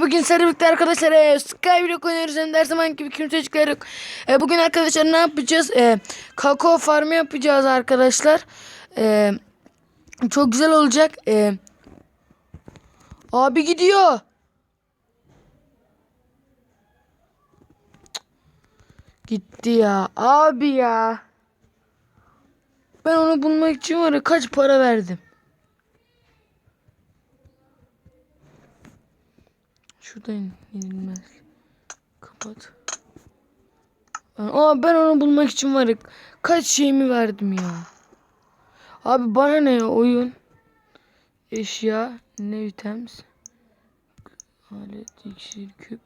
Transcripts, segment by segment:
Bugün birlikte arkadaşlar e, Skyblock oynuyoruz hem her zaman gibi kimse yok. E, bugün arkadaşlar ne yapacağız? E, kakao farmı yapacağız arkadaşlar. E, çok güzel olacak. E, abi gidiyor. Gitti ya. Abi ya. Ben onu bulmak için var ya kaç para verdim. Şuradan inilmez. Kapat. Aa ben onu bulmak için var kaç şeyimi verdim ya. Abi bana ne oyun? Eşya, ne items? Alet, iksir, küp.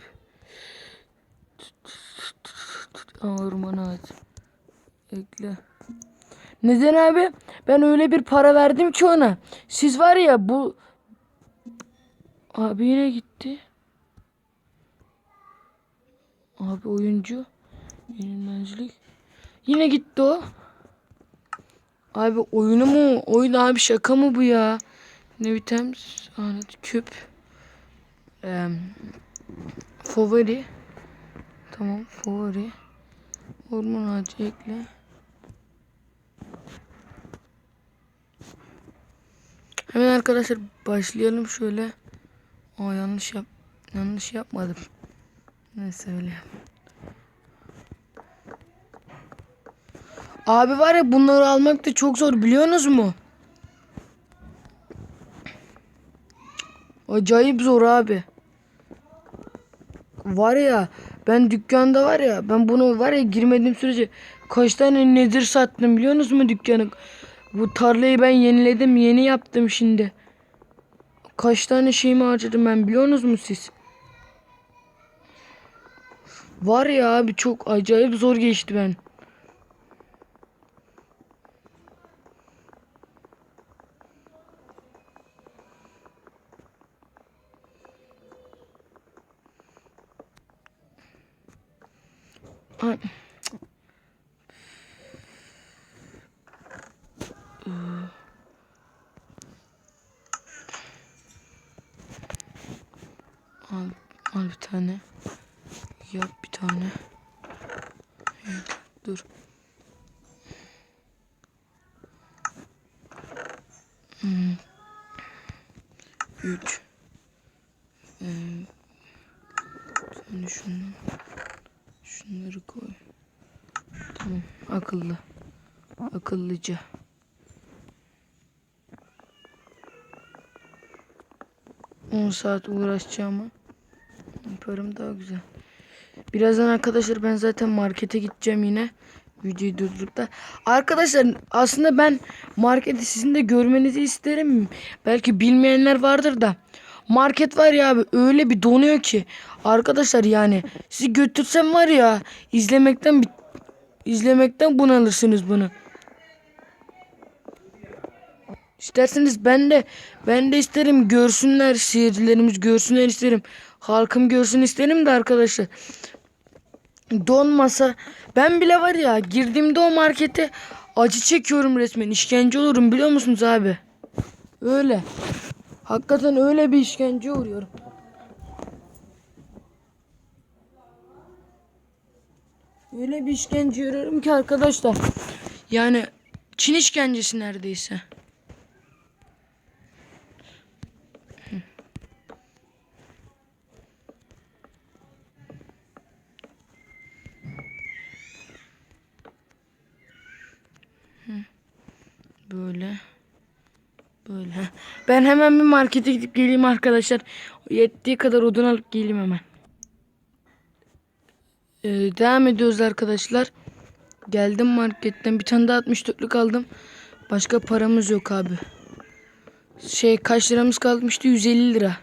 Aa, ormana at. Ekle. Neden abi? Ben öyle bir para verdim ki ona. Siz var ya bu... Abi yine gitti. Abi oyuncu. Yenilmezlik. Yine gitti o. Abi oyunu mu? Oyun abi şaka mı bu ya? Ne items? Alet küp. Ee, favori. Tamam favori. Orman ağacı ekle. Hemen arkadaşlar başlayalım şöyle. Aa yanlış yap yanlış yapmadım. Neyse öyle. Abi var ya bunları almak da çok zor biliyorsunuz mu? Acayip zor abi. Var ya ben dükkanda var ya ben bunu var ya girmediğim sürece kaç tane nedir sattım biliyorsunuz mu dükkanı? Bu tarlayı ben yeniledim yeni yaptım şimdi. Kaç tane şeyimi harcadım ben biliyorsunuz mu siz? Var ya abi çok acayip zor geçti ben. Al, al bir tane. Yap bir tane. Dur. Hmm. Üç. Ee, bir tane şunu. Şunları koy. Tamam. Akıllı. Akıllıca. On saat uğraşacağımı yaparım daha güzel. Birazdan arkadaşlar ben zaten markete gideceğim yine. Videoyu durdurup da. Arkadaşlar aslında ben marketi sizin de görmenizi isterim. Belki bilmeyenler vardır da. Market var ya abi öyle bir donuyor ki. Arkadaşlar yani sizi götürsem var ya izlemekten bit- izlemekten bunalırsınız bunu. İsterseniz ben de ben de isterim görsünler seyircilerimiz görsünler isterim. Halkım görsün isterim de arkadaşlar. Donmasa ben bile var ya girdiğimde o markete acı çekiyorum resmen işkence olurum biliyor musunuz abi? Öyle. Hakikaten öyle bir işkence uğruyorum. Öyle bir işkence uğruyorum ki arkadaşlar. Yani Çin işkencesi neredeyse. Böyle. Böyle. Ben hemen bir markete gidip geleyim arkadaşlar. Yettiği kadar odun alıp geleyim hemen. Ee, devam ediyoruz arkadaşlar. Geldim marketten bir tane daha 64'lük aldım. Başka paramız yok abi. Şey kaç liramız kalmıştı? 150 lira.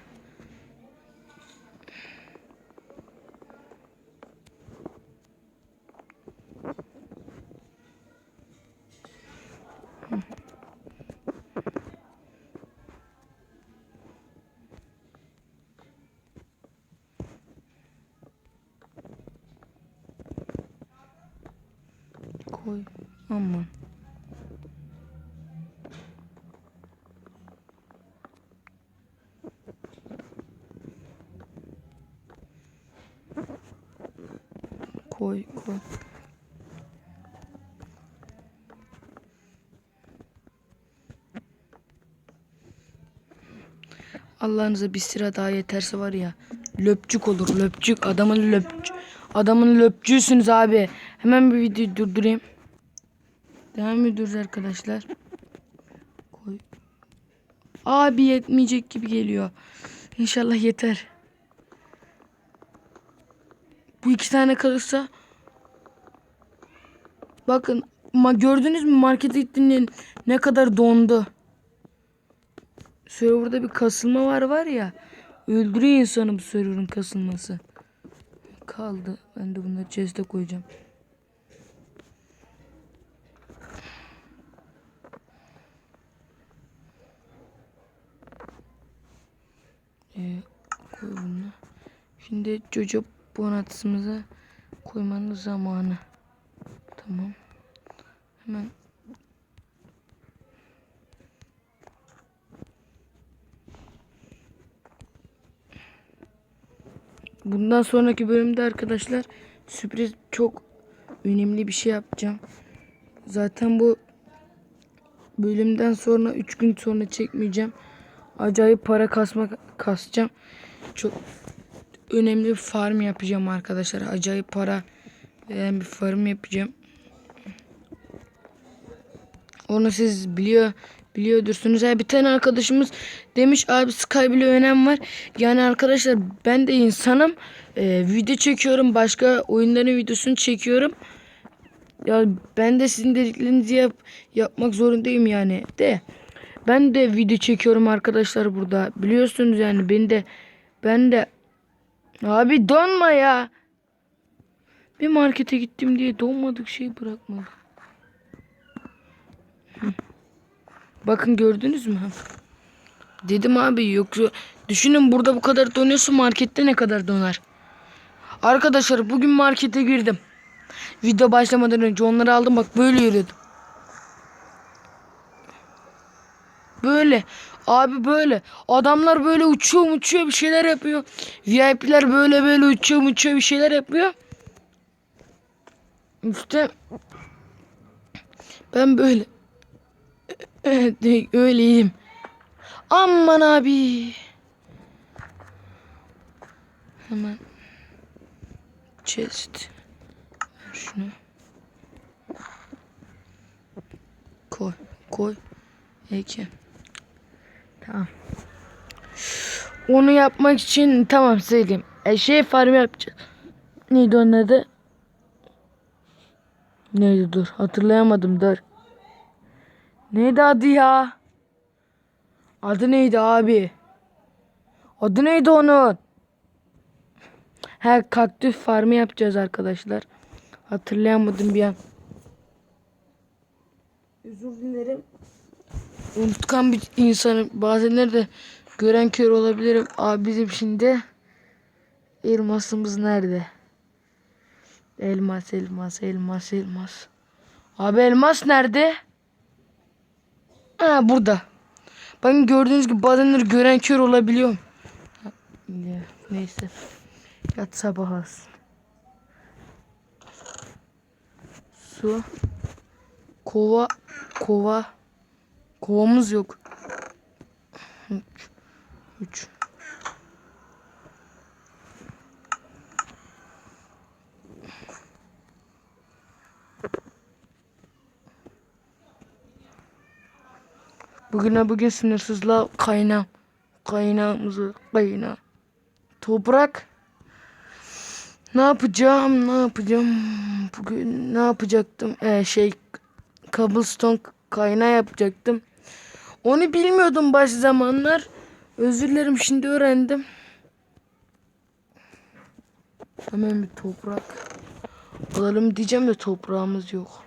Koy. Aman. Koy koy. Allah'ınıza bir sıra daha yeterse var ya löpçük olur löpçük adamın löpçü adamın löpçüsünüz abi hemen bir videoyu durdurayım devam ediyoruz arkadaşlar koy abi yetmeyecek gibi geliyor İnşallah yeter bu iki tane kalırsa bakın ma gördünüz mü markete gittiğinde ne kadar dondu serverda bir kasılma var var ya. Öldürüyor insanı bu serverın kasılması. Kaldı. Ben de bunları chest'e koyacağım. Ee, koy bunu. Şimdi Jojo bonatımıza koymanın zamanı. Tamam. Hemen Bundan sonraki bölümde arkadaşlar sürpriz çok önemli bir şey yapacağım. Zaten bu bölümden sonra 3 gün sonra çekmeyeceğim. Acayip para kasmak kasacağım. Çok önemli bir farm yapacağım arkadaşlar. Acayip para veren bir farm yapacağım. Onu siz biliyor biliyordursunuz. Ya bir tane arkadaşımız demiş abi Skype'le önem var. Yani arkadaşlar ben de insanım. Ee, video çekiyorum. Başka oyunların videosunu çekiyorum. Ya ben de sizin dediklerinizi yap, yapmak zorundayım yani. De ben de video çekiyorum arkadaşlar burada. Biliyorsunuz yani ben de ben de abi donma ya. Bir markete gittim diye donmadık şey bırakmadım. Bakın gördünüz mü? Dedim abi yoksa düşünün burada bu kadar donuyorsa markette ne kadar donar? Arkadaşlar bugün markete girdim. Video başlamadan önce onları aldım bak böyle yürüyordum. Böyle. Abi böyle. Adamlar böyle uçuyor uçuyor bir şeyler yapıyor. VIP'ler böyle böyle uçuyor uçuyor bir şeyler yapıyor. İşte ben böyle öyleyim. Aman abi. Hemen chest. Ver şunu. Koy. Koy. Peki. Tamam. Onu yapmak için tamam söyleyeyim. E, şey farm yapacağız. Neydi onun adı? Neydi dur hatırlayamadım dur. Neydi adı ya? Adı neydi abi? Adı neydi onun? He kaktüs farmı yapacağız arkadaşlar. Hatırlayamadım bir an. Özür dilerim. Unutkan bir insanım. Bazenleri de gören kör olabilirim. Abi bizim şimdi elmasımız nerede? Elmas, elmas, elmas, elmas. Abi elmas nerede? Ha burada. Bakın gördüğünüz gibi bazenleri gören kör olabiliyorum. Ya, Neyse. Yat sabah az. Su. Kova. Kova. Kovamız yok. Üç. Üç. Bugüne bugün sınırsızlığa kaynağım. Kaynağımızı kaynağı. Toprak. Ne yapacağım? Ne yapacağım? Bugün ne yapacaktım? Ee, şey cobblestone kaynağı yapacaktım. Onu bilmiyordum baş zamanlar. Özür dilerim şimdi öğrendim. Hemen bir toprak alalım diyeceğim de toprağımız yok.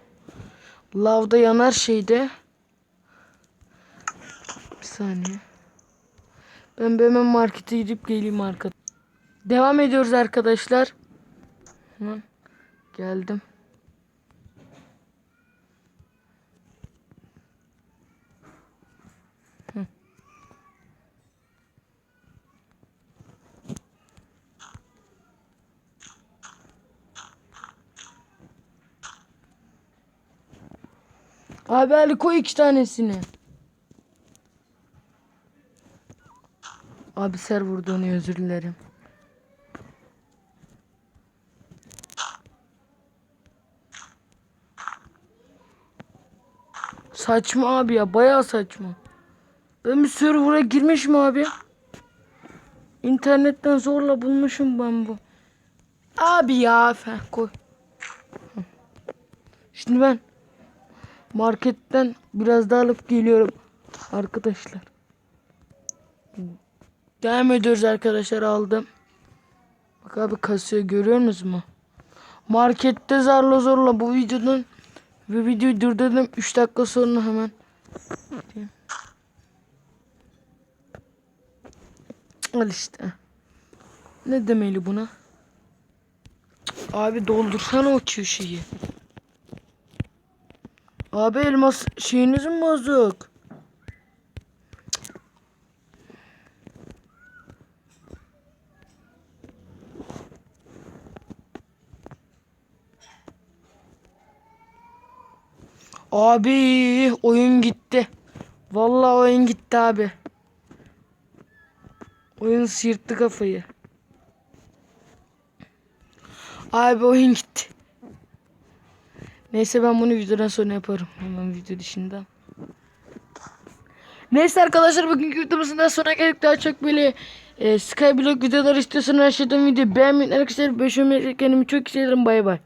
Lavda yanar şeyde. Bir saniye. Ben hemen markete gidip geleyim arka. Devam ediyoruz arkadaşlar. Geldim. Abi Ali koy iki tanesini. Abi server donuyor özür dilerim. Saçma abi ya bayağı saçma. Ben bir server'a girmişim abi. İnternetten zorla bulmuşum ben bu. Abi ya Heh, koy. Şimdi ben marketten biraz daha alıp geliyorum arkadaşlar. Devam ediyoruz arkadaşlar aldım. Bak abi kasıyor görüyor musunuz mu? Markette zarla zorla bu videonun ve videoyu durdurdum 3 dakika sonra hemen. Al işte. Ne demeli buna? Abi doldursana o köşeyi. Abi elmas şeyiniz mi bozuk? Abi oyun gitti. Vallahi oyun gitti abi. Oyun sıyırttı kafayı. Abi oyun gitti. Neyse ben bunu videodan sonra yaparım. Hemen video dışında. Neyse arkadaşlar bugünkü videomuzun da sonuna geldik. Daha çok böyle e, Skyblock videolar istiyorsanız aşağıdan videoyu beğenmeyin. Arkadaşlar 5 kendimi çok hissederim. Bay bay.